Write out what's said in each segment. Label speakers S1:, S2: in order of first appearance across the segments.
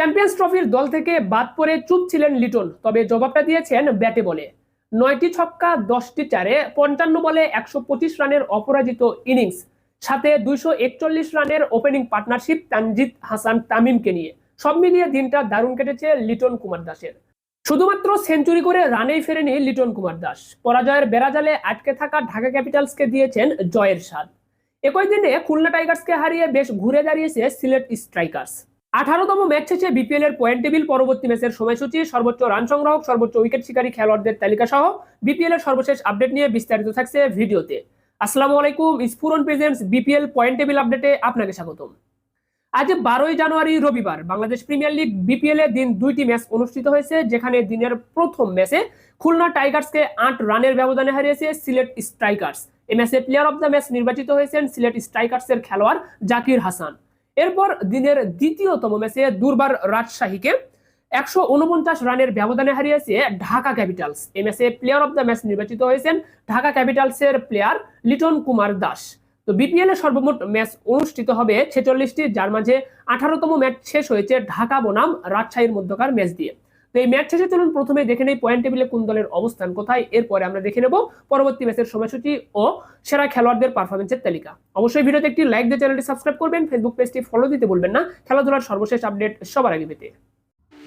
S1: Champions ট্রফির দল থেকে বাদ পড়ে চুপ ছিলেন লিটন, তবে জবাবটা দিয়েছেন ব্যাটে বলে। নয়টি ছক্কা, দশটি চারে পঞ্চান্ন বলে একশো পঁচিশ রানের অপরাজিত ইনিংস, সাথে দুইশো একচল্লিশ রানের ওপেনিং পার্টনারশিপ তানজিদ হাসান তামিমকে নিয়ে। সব মিলিয়ে দিনটা দারুণ কেটেছে লিটন কুমার দাসের। শুধুমাত্র সেঞ্চুরি করে রানেই ফেরেনি লিটন কুমার দাস। পরাজয়ের বেড়াজালে আটকে থাকা ঢাকা ক্যাপিটালসকে দিয়েছেন জয়ের স্বাদ। একই দিনে খুলনা টাইগার্সকে হারিয়ে বেশ ঘুরে দাঁড়িয়েছে সিলেট স্ট্রাইকার্স। আঠারোতম ম্যাচ শেষে বিপিএল এর পয়েন্ট টেবিল পরবর্তী ম্যাচের সময়সূচি, সর্বোচ্চ রান সংগ্রাহক, সর্বোচ্চ উইকেট শিকারী, খেলোয়াড়দের তালিকা সহ বিপিএল এর সর্বশেষ আপডেট নিয়ে বিস্তারিত থাকছে ভিডিওতে। আসসালামু আলাইকুম, Sphuron presents BPL point table আপডেটে আপনাকে স্বাগতম। আজ বারোই জানুয়ারি, রবিবার, বাংলাদেশ প্রিমিয়ার লিগ বিপিএল এ দিন দুইটি ম্যাচ অনুষ্ঠিত হয়েছে, যেখানে দিনের প্রথম ম্যাচে খুলনা টাইগার্সকে আট রানের ব্যবধানে হারিয়েছে সিলেট স্ট্রাইকার্স এই ম্যাচে প্লেয়ার অব দ্য ম্যাচ নির্বাচিত হয়েছেন সিলেট স্ট্রাইকার্সের খেলোয়াড় জাকির হাসান। এরপর দিনের দ্বিতীয়তম ম্যাচে দুর্বার রাজশাহীকে একশো উনপঞ্চাশ রানের ব্যবধানে হারিয়েছে ঢাকা ক্যাপিটালস। এই ম্যাচে প্লেয়ার অব দ্য ম্যাচ নির্বাচিত হয়েছেন ঢাকা ক্যাপিটালসের প্লেয়ার লিটন কুমার দাস। তো বিপিএল এ সর্বমোট ম্যাচ অনুষ্ঠিত হবে ছেচল্লিশটি, যার মাঝে আঠারোতম ম্যাচ শেষ হয়েছে ঢাকা বনাম রাজশাহীর মধ্যকার ম্যাচ দিয়ে। তো এই ম্যাচ শেষে চলুন প্রথমে দেখে নেই পয়েন্ট টেবিলে কোন দলের অবস্থান কোথায়। এরপরে আমরা দেখে নেব পরবর্তী ম্যাচের সময়সূচি ও সেরা খেলোয়াড়দের পারফরমেন্সের তালিকা। অবশ্যই ভিডিওতে একটি লাইক দিয়ে চ্যানেলটি সাবস্ক্রাইব করবেন ফেসবুক পেজটি ফলো দিতে বলবেন না। খেলাধুলার সর্বশেষ আপডেট সবার আগে পেতে।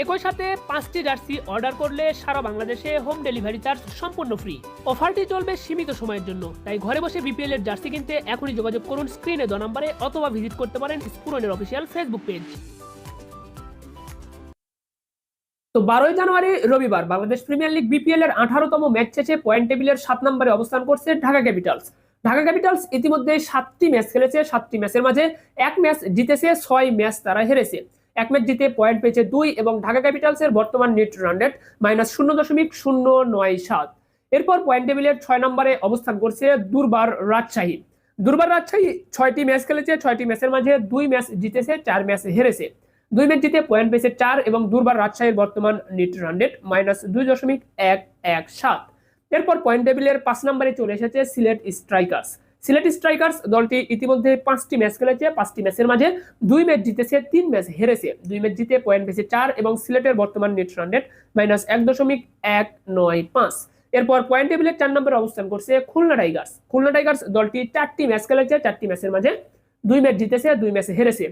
S2: একই সাথে পাঁচটি জার্সি অর্ডার করলে সারা বাংলাদেশে হোম ডেলিভারি চার্জ সম্পূর্ণ ফ্রি। অফারটি চলবে সীমিত সময়ের জন্য, তাই ঘরে বসে বিপিএল এর জার্সি কিনতে এখনই যোগাযোগ করুন স্ক্রিনে দ নাম্বারে অথবা ভিজিট করতে পারেন স্পুরনের অফিসিয়াল ফেসবুক পেজ।
S1: তো বারোই জানুয়ারি, রবিবার, বাংলাদেশ প্রিমিয়ার লিগ বিপিএল এর আঠারোতম ম্যাচ শেষে পয়েন্ট টেবিলের সাত নম্বরে অবস্থান করছে ঢাকা ক্যাপিটালস। ঢাকা ক্যাপিটালস ইতিমধ্যে সাতটি ম্যাচ খেলেছে, সাতটি ম্যাচের মাঝে এক ম্যাচ জিতেছে, ছয় ম্যাচ তারা হেরেছে। এক ম্যাচ জিতে পয়েন্ট পেয়েছে দুই এবং ঢাকা ক্যাপিটালসের বর্তমান নেট রান রেট মাইনাস শূন্য দশমিক শূন্য নয় সাত। এরপর পয়েন্ট টেবিলের ছয় নম্বরে অবস্থান করছে দুর্বার রাজশাহী। দুর্বার রাজশাহী ছয়টি ম্যাচ খেলেছে, ছয়টি ম্যাচের মাঝে দুই ম্যাচ জিতেছে, চার ম্যাচ হেরেছে। দুই ম্যাচ জিতে পয়েন্ট পেয়েছে চার এবং দুর্বার রাজশাহীর বর্তমান নেট রান রেট মাইনাস দুই দশমিক এক এক সাত। এরপর পয়েন্ট টেবিলের পাঁচ নম্বরে চলে এসেছে সিলেট স্ট্রাইকার্স সিলেট স্ট্রাইকার্স দলটি ইতিমধ্যে পাঁচটি ম্যাচ খেলেছে, পাঁচটি ম্যাচের মাঝে দুই ম্যাচ জিতেছে, তিন ম্যাচ হেরেছে। দুই ম্যাচ জিতে পয়েন্ট পেয়েছে চার এবং সিলেটের বর্তমান নেট রান রেট মাইনাস এক দশমিক এক নয় পাঁচ। এরপর পয়েন্ট টেবিলের চার নম্বরে অবস্থান করছে খুলনা টাইগার্স। খুলনা টাইগার্স দলটি চারটি ম্যাচ খেলেছে, চারটি ম্যাচের মাঝে দুই ম্যাচ জিতেছে, দুই ম্যাচ হেরেছে।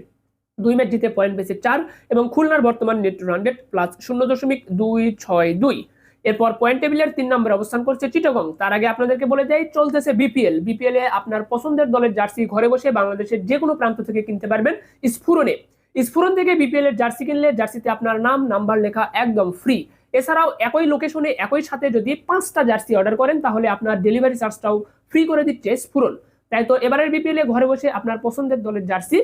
S1: দুই ম্যাচ জিতে পয়েন্ট পেয়েছে চার এবং খুলনার বর্তমান নেট রান রেট প্লাস শূন্য দশমিক দুই ছয় দুই। এরপর পয়েন্ট টেবিলের তিন নম্বরে অবস্থান করছে চিটাগং। তার আগে আপনাদেরকে বলে যাই চলতেছে বিপিএল বিপিএল এ আপনার পছন্দের দলের জার্সি ঘরে বসে বাংলাদেশের যে কোনো প্রান্ত থেকে কিনতে পারবেন স্ফুরনে স্ফুরন থেকে বিপিএল এর জার্সি কিনলে জার্সিতে আপনার নাম, নাম্বার লেখা একদম ফ্রি এছাড়াও একই লোকেশনে একই সাথে যদি পাঁচটা জার্সি অর্ডার করেন, তাহলে আপনার ডেলিভারি চার্জটাও ফ্রি করে দিচ্ছে স্ফুরন তাই তো এবারের বিপিএল এ ঘরে বসে আপনার পছন্দের দলের জার্সি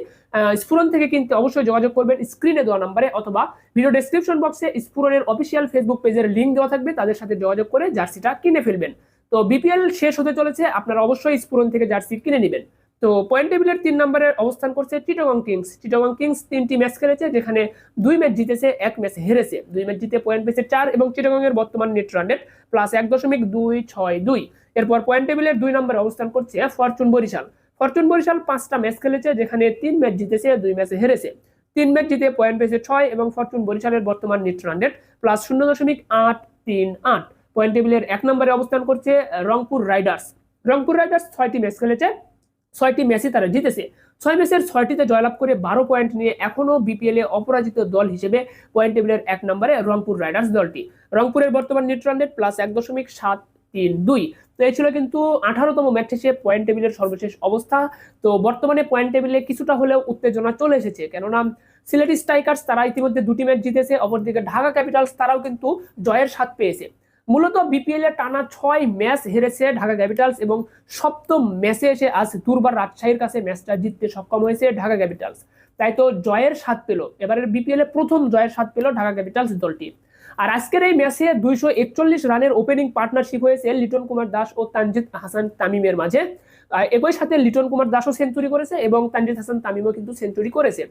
S1: স্ফুরন থেকে কিনতে অবশ্যই যোগাযোগ করবেন স্ক্রিনে দেওয়া নাম্বারে অথবা ভিডিও ডেসক্রিপশন বক্সে স্ফুরনের অফিসিয়াল ফেসবুক পেজের লিঙ্ক দেওয়া থাকবে, তাদের সাথে যোগাযোগ করে জার্সিটা কিনে ফেলবেন। তো বিপিএল শেষ হতে চলেছে, আপনারা অবশ্যই স্ফুরন থেকে জার্সি কিনে নেবেন। তো পয়েন্ট টেবিলের তিন নম্বরে অবস্থান করছে চিটাগং কিংস চিটাগং কিংস তিনটি ম্যাচ খেলেছে, যেখানে দুই ম্যাচ জিতেছে, এক ম্যাচ হেরেছে। দুই ম্যাচ জিতে পয়েন্ট পেয়েছে চার এবং চিটাগং এর বর্তমান নেট রান রেট প্লাস এক দশমিক দুই ছয় দুই। এরপর পয়েন্ট টেবিলের দুই নম্বরে অবস্থান করছে ফরচুন বরিশাল। ফরচুন বরিশাল পাঁচটা ম্যাচ খেলেছে, যেখানে তিন ম্যাচ জিতেছে, দুই ম্যাচে হেরেছে। তিন ম্যাচ জিতে পয়েন্ট পেয়েছে ছয় এবং ফরচুন বরিশালের বর্তমান নেট রান রেট প্লাস শূন্য দশমিক আট তিন আট। পয়েন্ট টেবিলের এক নম্বরে অবস্থান করছে রংপুর রাইডার্স রংপুর রাইডার্স ছয়টি ম্যাচ খেলেছে, ছয়টি ম্যাচে তারা জিতেছে। ছয় ম্যাচের ছয়টিতে জয়লাভ করে বারো পয়েন্ট নিয়ে এখনও বিপিএল এ অপরাজিত দল হিসেবে পয়েন্ট টেবিলের এক নম্বরে রংপুর রাইডার্স দলটি। রংপুরের বর্তমান নেট রান রেট প্লাস এক দশমিক সাত তিন, দুই। তো এই ছিল কিন্তু আঠারোতম ম্যাচ শেষে পয়েন্ট টেবিলের সর্বশেষ অবস্থা। তো বর্তমানে পয়েন্ট টেবিলে কিছুটা হলেও উত্তেজনা চলে এসেছে। কেননা সিলেট স্ট্রাইকার্স তারা ইতিমধ্যে দুটি ম্যাচ জিতেছে, অপরদিকে ঢাকা ক্যাপিটালস তারাও কিন্তু জয়ের স্বাদ পেয়েছে। মূলত বিপিএল এ টানা ছয় ম্যাচ হেরেছে ঢাকা ক্যাপিটালস এবং সপ্তম ম্যাচে এসে আজ দুর্বার রাজশাহীর কাছে ম্যাচটা জিততে সক্ষম হয়েছে ঢাকা ক্যাপিটালস তাই তো জয়ের স্বাদ পেল। এবারের বিপিএল এ প্রথম জয়ের স্বাদ পেল ঢাকা ক্যাপিটালস দলটি। আর আজকের এই ম্যাচে দুইশো একচল্লিশ রানের ওপেনিং পার্টনারশিপ হয়েছে লিটন কুমার দাস ও তানজিদ হাসান তামিমের মাঝে। একই সাথে লিটন কুমার দাসও সেঞ্চুরি করেছে এবং তানজিদ হাসান তামিমও কিন্তু সেঞ্চুরি করেছে।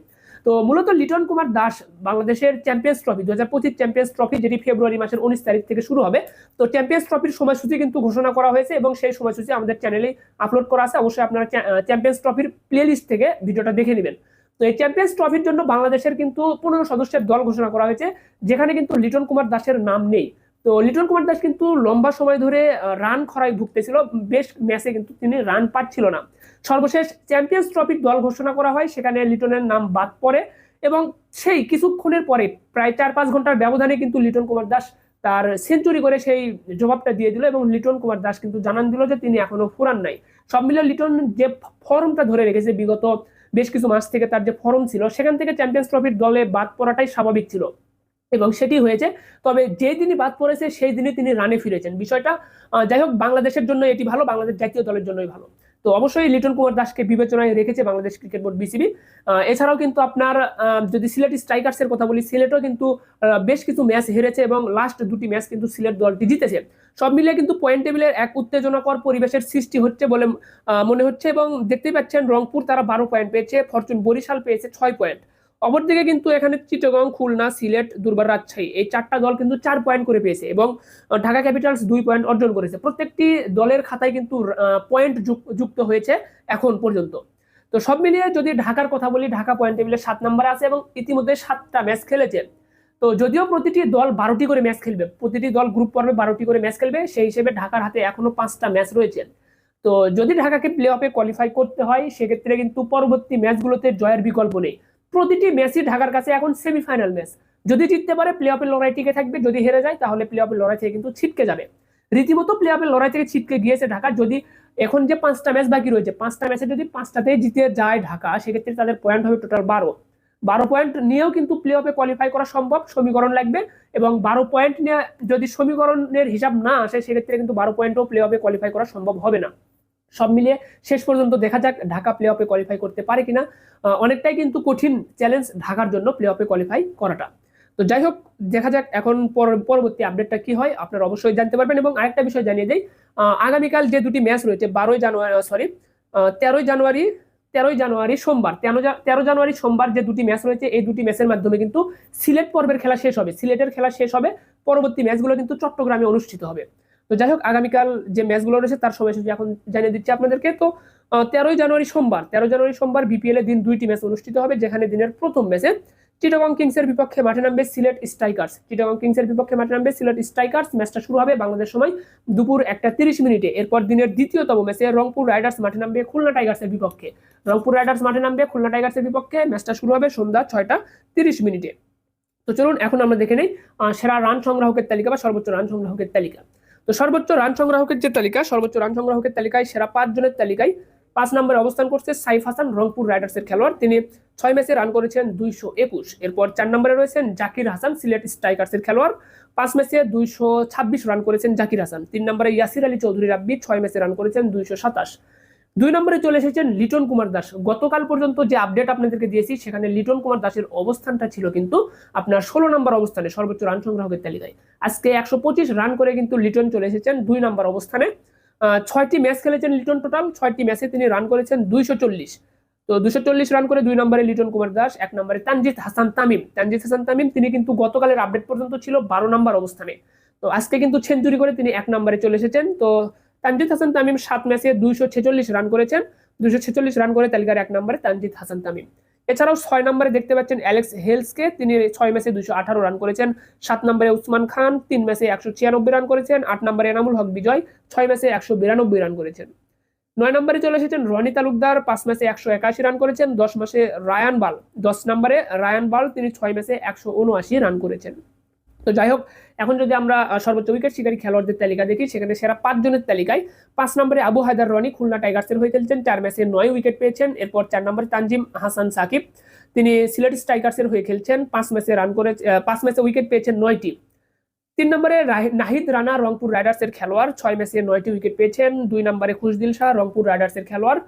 S1: তো মূলত লিটন কুমার দাস বাংলাদেশের চ্যাম্পিয়ন্স ট্রফি দু হাজার পঁচিশ চ্যাম্পিয়ন্স ট্রফি যেটি ফেব্রুয়ারি মাসের উনিশ তারিখ থেকে শুরু হবে, তো চ্যাম্পিয়ন্স ট্রফির সময়সূচি কিন্তু ঘোষণা করা হয়েছে এবং সেই সময়সূচি আমাদের চ্যানেলে আপলোড করা আছে। অবশ্যই আপনারা চ্যাম্পিয়ন্স ট্রফির প্লে লিস্ট থেকে ভিডিওটা দেখে নেবেন। তো এই চ্যাম্পিয়ন্স ট্রফির জন্য বাংলাদেশের কিন্তু পনেরো সদস্যের দল ঘোষণা করা হয়েছে, যেখানে কিন্তু লিটন কুমার দাসের নাম নেই। তো লিটন কুমার দাস কিন্তু লম্বা সময় ধরে রান খরায় ভুগতেছিল, বেশ ম্যাচে কিন্তু তিনি রান পাচ্ছিল না। সর্বশেষ চ্যাম্পিয়ন্স ট্রফির দল ঘোষণা করা হয়, সেখানে লিটনের নাম বাদ পড়ে এবং সেই কিছুক্ষণের পরে, প্রায় চার পাঁচ ঘণ্টার ব্যবধানে কিন্তু লিটন কুমার দাস তার সেঞ্চুরি করে সেই জবাবটা দিয়ে দিল এবং লিটন কুমার দাস কিন্তু জানান দিল যে তিনি এখনও ফুরান নাই। সব মিলে লিটন যে ফর্মটা ধরে রেখেছে, বিগত বেশ কিছু মাস থেকে তার যে ফর্ম ছিল, সেখান থেকে চ্যাম্পিয়ন্স ট্রফির দলে বাদ পড়াটাই স্বাভাবিক ছিল। এবং সেটি হয়েছে, তবে যেই দিনই বাদ পড়েছে, সেই দিনই তিনি রানে ফিরেছেন। বিষয়টা যাই হোক, বাংলাদেশের জন্য এটি ভালো, বাংলাদেশ জাতীয় দলের জন্যই ভালো। তো অবশ্যই লিটন কুমার দাসকে বিবেচনায় রেখেছে বাংলাদেশ ক্রিকেট বোর্ড বিসিবি। এছাড়াও কিন্তু আপনার যদি সিলেট স্ট্রাইকার্স এর কথা বলি, সিলেটও কিন্তু বেশ কিছু ম্যাচ হেরেছে এবং লাস্ট দুটি ম্যাচ কিন্তু সিলেট দলটি জিতেছে। সব মিলিয়ে কিন্তু পয়েন্ট টেবিলের এক উত্তেজনাকর পরিবেশের সৃষ্টি হচ্ছে বলে মনে হচ্ছে এবং দেখতেই পাচ্ছেন রংপুর তারা বারো পয়েন্ট পেয়েছে, ফরচুন বরিশাল পেয়েছে ছয় পয়েন্ট অপরদিকে কিন্তু এখানে চিটগং, খুলনা, সিলেট, দুর্বার রাজশাহী, এই চারটা দল কিন্তু চার পয়েন্ট করে পেয়েছে এবং ঢাকা ক্যাপিটালস দুই পয়েন্ট অর্জন করেছে। প্রত্যেকটি দলের খাতায় কিন্তু পয়েন্ট যুক্ত হয়েছে এখন পর্যন্ত। তো সব মিলিয়ে যদি ঢাকার কথা বলি, ঢাকা পয়েন্ট টেবিলে সাত নম্বরে আছে এবং ইতিমধ্যে সাতটা ম্যাচ খেলেছে। তো যদিও প্রতিটি দল বারোটি করে ম্যাচ খেলবে, প্রতিটি দল গ্রুপ পর্বে বারোটি করে ম্যাচ খেলবে, সেই হিসেবে ঢাকার হাতে এখনও পাঁচটা ম্যাচ রয়েছে। তো যদি ঢাকাকে প্লে অফে কোয়ালিফাই করতে হয়, সেক্ষেত্রে কিন্তু পরবর্তী ম্যাচগুলোতে জয়ের বিকল্প নেই। প্রতিটি ম্যাচই ঢাকার কাছে এখন সেমিফাইনাল ম্যাচ যদি জিততে পারে প্লে অফের লড়াই টিকে থাকবে, যদি হেরে যায়, তাহলে প্লে অফের লড়াই থেকে কিন্তু ছিটকে যাবে। রীতিমতো প্লে অফের লড়াই থেকে ছিটকে গিয়েছে ঢাকা। যদি এখন যে পাঁচটা ম্যাচ বাকি রয়েছে, পাঁচটা ম্যাচে যদি পাঁচটাতে জিতে যায় ঢাকা, সেক্ষেত্রে তাদের পয়েন্ট হবে টোটাল বারো। বারো পয়েন্ট নিয়েও কিন্তু প্লে অফে কোয়ালিফাই করা সম্ভব, সমীকরণ লাগবে এবং বারো পয়েন্ট নিয়ে যদি সমীকরণের হিসাব না আসে, সেক্ষেত্রে কিন্তু বারো পয়েন্টও প্লে অফে কোয়ালিফাই করা সম্ভব হবে না। সব মিলিয়ে শেষ পর্যন্ত দেখা যাক ঢাকা প্লে অফে কোয়ালিফাই করতে পারে কিনা। অনেকটাই কিন্তু কঠিন চ্যালেঞ্জ ঢাকার জন্য প্লে অফে কোয়ালিফাই করাটা। তো যাই হোক, দেখা যাক এখন পর- পরবর্তী আপডেটটা কি হয়, আপনারা অবশ্যই জানতে পারবেন এবং আরেকটা বিষয় জানিয়ে দেই আগামীকাল যে দুটি ম্যাচ রয়েছে, বারোই জানুয়ারি সরি তেরোই জানুয়ারি তেরোই জানুয়ারি সোমবার। তেরো জানুয়ারি সোমবার যে দুটি ম্যাচ রয়েছে, এই দুটি ম্যাচের মাধ্যমে কিন্তু সিলেট পর্বের খেলা শেষ হবে। সিলেটের খেলা শেষ হবে, পরবর্তী ম্যাচগুলো কিন্তু চট্টগ্রামে অনুষ্ঠিত হবে। তো যাই হোক, আগামীকাল যে ম্যাচগুলো রয়েছে, তার সময়সূচি এখন জানিয়ে দিচ্ছি আপনাদেরকে। তো তেরোই জানুয়ারি সোমবার তেরো জানুয়ারি সোমবার বিপিএল এর দিন দুইটি ম্যাচ অনুষ্ঠিত হবে, যেখানে দিনের প্রথম ম্যাচে চিটাগং কিংসের বিপক্ষে মাঠে নামবে সিলেট স্ট্রাইকার্স। চিটাগং কিংসের বিপক্ষে মাঠে নামবে সিলেট স্ট্রাইকার্স। ম্যাচটা শুরু হবে বাংলাদেশ সময় দুপুর একটা তিরিশ মিনিটে। এরপর দিনের দ্বিতীয়তম ম্যাচে রংপুর রাইডার্স মাঠে নামবে খুলনা টাইগার্সের বিপক্ষে। রংপুর রাইডার্স মাঠে নামবে খুলনা টাইগার্সের বিপক্ষে। ম্যাচটা শুরু হবে সন্ধ্যা ছয়টা তিরিশ মিনিটে। তো চলুন, এখন আমরা দেখে নেই সেরা রান সংগ্রাহকের তালিকা বা সর্বোচ্চ রান সংগ্রাহকের তালিকা। তো সর্বোচ্চ রান সংগ্রাহকের যে তালিকা, সর্বোচ্চ রান সংগ্রাহকের তালিকায় সেরা পাঁচ জনের তালিকায় পাঁচ নম্বরে অবস্থান করছে সাইফ হাসান, রংপুর রাইডার্সের খেলোয়াড়। তিনি ছয় ম্যাচে রান করেছেন দুইশো একুশ। এরপর চার নম্বরে রয়েছেন জাকির হাসান, সিলেট স্ট্রাইকার্সের খেলোয়াড়। পাঁচ ম্যাচে দুইশো ছাব্বিশ রান করেছেন জাকির হাসান। তিন নম্বরে ইয়াসির আলী চৌধুরী রাব্বি ছয় ম্যাচে রান করেছেন দুইশো সাতাশ। দুই নম্বরে চলে এসেছেন লিটন কুমার দাস। গতকাল পর্যন্ত যে আপডেট আপনাদেরকে দিয়েছি, সেখানে লিটন কুমার দাসের অবস্থানটা ছিল কিন্তু আপনার ষোলো নম্বর অবস্থানে সর্বোচ্চ রান সংগ্রাহকের তালিকায়। আজকে একশো পঁচিশ রান করে কিন্তু লিটন চলে এসেছেন দুই নম্বর অবস্থানে। ছয়টি ম্যাচ খেলেছেন লিটন টোটাল, ছয়টি ম্যাচে তিনি রান করেছেন দুইশো চল্লিশ। তো দুশো চল্লিশ রান করে দুই নম্বরে লিটন কুমার দাস, এক নম্বরে তানজিৎ হাসান তামিম। তানজিৎ হাসান তামিম তিনি কিন্তু গতকালের আপডেট পর্যন্ত ছিল বারো নম্বর অবস্থানে। তো আজকে কিন্তু সেঞ্চুরি করে তিনি এক নম্বরে চলে এসেছেন। তো তানজিৎ হাসান তামিম সাত ম্যাচে দুইশো ছেচল্লিশ রান করেছেন। দুইশো ছেচল্লিশ রান করে তালিকার এক নম্বরে তানজিৎ হাসান তামিম। এছাড়াও ছয় নম্বরে দেখতে পাচ্ছেন অ্যালেক্স হেলসকে। তিনি ছয় ম্যাচে দুশো আঠারো রান করেছেন। সাত নম্বরে উসমান খান, তিন ম্যাচে একশো ছিয়ানব্বই রান করেছেন। আট নম্বরে এনামুল হক বিজয়, ছয় ম্যাচে একশো বিরানব্বই রান করেছেন। নয় নম্বরে চলে এসেছেন রনি তালুকদার, পাঁচ ম্যাচে একশো একাশি রান করেছেন। দশ মাসে রায়ান বাল, দশ নম্বরে রায়ান বাল, তিনি ছয় ম্যাচে একশো উনআশি রান করেছেন। তো যাই হোক, এখন যদি আমরা সর্বোচ্চ উইকেট শিকারী খেলোয়াড়দের তালিকা দেখি, সেখানে সেরা পাঁচ জনের তালিকায় পাঁচ নম্বরে আবু হায়দার রনি, খুলনা টাইগার্সের হয়ে খেলছেন, চার ম্যাচে নয় উইকেট পেয়েছেন, এরপর চার নম্বরে তানজিম হাসান সাকিব, তিনি সিলেট স্ট্রাইকার্সের হয়ে খেলছেন, পাঁচ ম্যাচে রান করে পাঁচ ম্যাচে উইকেট পেয়েছেন নয়টি। তিন নম্বরে নাহিদ রানা, রংপুর রাইডার্সের খেলোয়াড়, ছয় ম্যাচে নয়টি উইকেট পেয়েছেন, দুই নম্বরে খুশদিল শাহ, রংপুর রাইডার্সের খেলোয়াড়,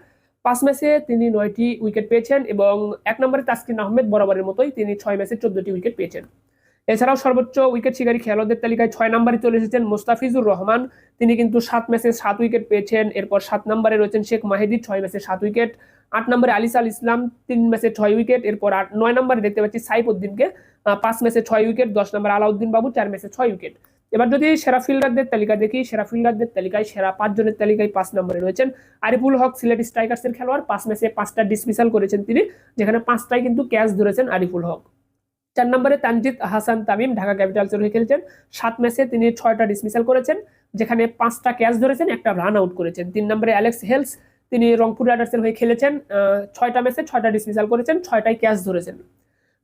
S1: পাঁচ ম্যাচে তিনি নয়টি উইকেট পেয়েছেন এবং এক নম্বরে তাসকিন আহমেদ বরাবরের মতোই তিনি ছয় ম্যাচে চোদ্দটি উইকেট পেয়েছেন। এছাড়াও সর্বোচ্চ উইকেট শিকারী খেলোয়াড়দের তালিকায় ছয় নম্বরে চলে এসেছেন মোস্তাফিজুর রহমান। তিনি কিন্তু সাত ম্যাচে সাত উইকেট পেয়েছেন, এরপর সাত নম্বরে রয়েছেন শেখ মাহিদি, ছয় ম্যাচে সাত উইকেট আট নম্বরে আলিসাল ইসলাম, তিন ম্যাচে ছয় উইকেট এরপর আট, নয় নম্বরে দেখতে পাচ্ছি সাইফুদ্দিনকে পাঁচ ম্যাচে ছয় উইকেট দশ নম্বরে আলাউদ্দিন বাবু, চার ম্যাচে ছয় উইকেট এবার যদি সেরা ফিল্ডারদের তালিকা দেখি, সেরা ফিল্ডারদের তালিকায় সেরা পাঁচজনের তালিকায় পাঁচ নম্বরে রয়েছেন আরিফুল হক, সিলেট স্ট্রাইকার্সের খেলোয়াড়। পাঁচ ম্যাচে পাঁচটা ডিসমিসাল করেছেন তিনি, যেখানে পাঁচটাই কিন্তু ক্যাচ ধরেছেন আরিফুল হক। চার নম্বরে তানজিদ হাসান তামিম, ঢাকা ক্যাপিটালসের হয়ে খেলেছেন। সাত ম্যাচে তিনি ছয়টা ডিসমিসাল করেছেন, যেখানে পাঁচটা ক্যাচ ধরেছেন, একটা রান আউট করেছেন। তিন নম্বরে অ্যালেক্স হেলস তিনি রংপুর রাইডার্সের হয়ে খেলেছেন ছয়টা ম্যাচে ছয়টা ডিসমিসাল করেছেন ছয়টাই ক্যাচ ধরেছেন।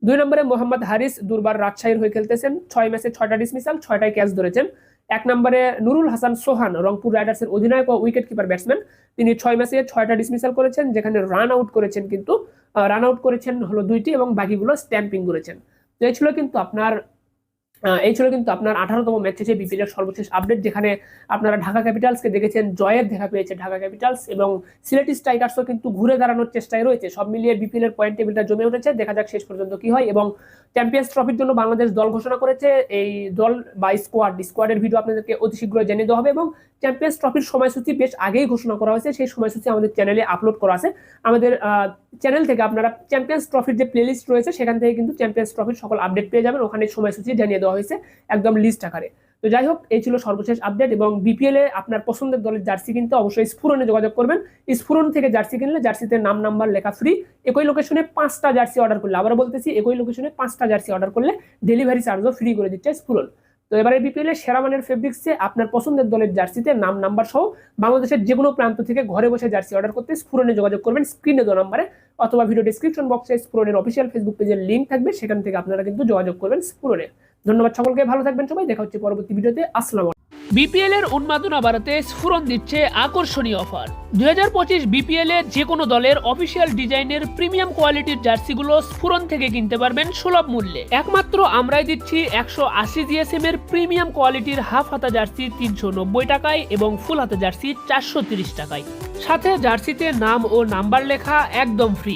S1: দুই নম্বরে মোহাম্মদ হারিস দুর্বার রাজশাহীর হয়ে খেলতেছেন, ছয় ম্যাচে ছয়টা ডিসমিসাল ছয়টাই ক্যাচ ধরেছেন। এক নম্বরে নুরুল হাসান সোহান, রংপুর রাইডার্সের অধিনায়ক ও উইকেট কিপার ব্যাটসম্যান তিনি ছয় ম্যাচে ছয়টা ডিসমিসাল করেছেন, যেখানে রান আউট করেছেন কিন্তু রান আউট করেছেন হলো দুইটি এবং বাকিগুলো স্ট্যাম্পিং করেছেন। তো এই ছিল কিন্তু আপনার এই ছিল কিন্তু আপনার আঠারোতম ম্যাচ শেষে বিপিএল এর সর্বশেষ আপডেট, যেখানে আপনারা ঢাকা ক্যাপিটালসকে দেখেছেন, জয়ের দেখা পেয়েছে ঢাকা ক্যাপিটালস এবং সিলেটি স্ট্রাইকার্সও কিন্তু ঘুরে দাঁড়ানোর চেষ্টায় রয়েছে। সব মিলিয়ে বিপিএল এর পয়েন্ট টেবিলটা জমে উঠেছে, দেখা যাক শেষ পর্যন্ত কি হয় এবং চ্যাম্পিয়ন্স ট্রফির জন্য বাংলাদেশ দল ঘোষণা করেছে, এই দল বা স্কোয়াড স্কোয়াডের ভিডিও আপনাদেরকে অতি শীঘ্রই জানিয়ে দেওয়া হবে এবং চ্যাম্পিয়ন্স ট্রফির সময়সূচি বেশ আগেই ঘোষণা করা হয়েছে, সেই সময়সূচি আমাদের চ্যানেলে আপলোড করা আছে। আমাদের চ্যানেল থেকে আপনারা চ্যাম্পিয়ন্স ট্রফির যে প্লেলিস্ট রয়েছে, সেখান থেকে কিন্তু চ্যাম্পিয়ন্স ট্রফির সকল আপডেট পেয়ে যাবেন, ওখানে সময়সূচি জানিয়ে দেওয়া হয়েছে একদম লিস্ট আকারে। তো যাই হোক এই ছিল সর্বশেষ আপডেট এবং বিপিএল আপনার পছন্দের দলের জার্সি কিনতে অবশ্যই স্ফুরনে যোগাযোগ করবেন। স্ফুরন থেকে জার্সি কিনলে জার্সিতে নাম নাম্বার লেখা ফ্রি একই লোকেশনে পাঁচটা জার্সি অর্ডার করলে আবার বলতেছি, একই লোকেশনে পাঁচটা জার্সি অর্ডার করলে ডেলিভারি চার্জও ফ্রি করে দিচ্ছে স্ফুরন তো এবারে বিপিএল এর সেরা মানের ফেব্রিক্সে আপনার পছন্দের দলের জার্সিতে নাম নাম্বার সহ বাংলাদেশের যে কোনো প্রান্ত থেকে ঘরে বসে জার্সি অর্ডার করতে স্ফুরনে যোগাযোগ করবেন। স্ক্রিনে দেওয়া নাম্বারে অথবা ভিডিও ডিসক্রিপশন বক্সে স্ফুরনের অফিসিয়াল ফেসবুক পেজের লিঙ্ক থাকবে, সেখান থেকে আপনারা কিন্তু যোগাযোগ করবেন স্ফুরনে ধন্যবাদ সকলকে, ভালো থাকবেন সবাই, দেখা হচ্ছে পরবর্তী ভিডিওতে। আসসালাম
S2: বিপিএল এর উন্মাদনা বাড়াতে স্ফুরন দিচ্ছে আকর্ষণীয় অফার। দুই হাজার পঁচিশ বিপিএল এ যে কোনো দলের অফিসিয়াল ডিজাইনের প্রিমিয়াম কোয়ালিটির জার্সিগুলো স্ফুরন থেকে কিনতে পারবেন সুলভ মূল্যে। একমাত্র আমরাই দিচ্ছি একশো আশি জিএসএম এর প্রিমিয়াম কোয়ালিটির হাফ হাতা জার্সি তিনশো নব্বই টাকায় এবং ফুল হাতা জার্সি চারশো তিরিশ টাকায়। সাথে জার্সিতে নাম ও নাম্বার লেখা একদম ফ্রি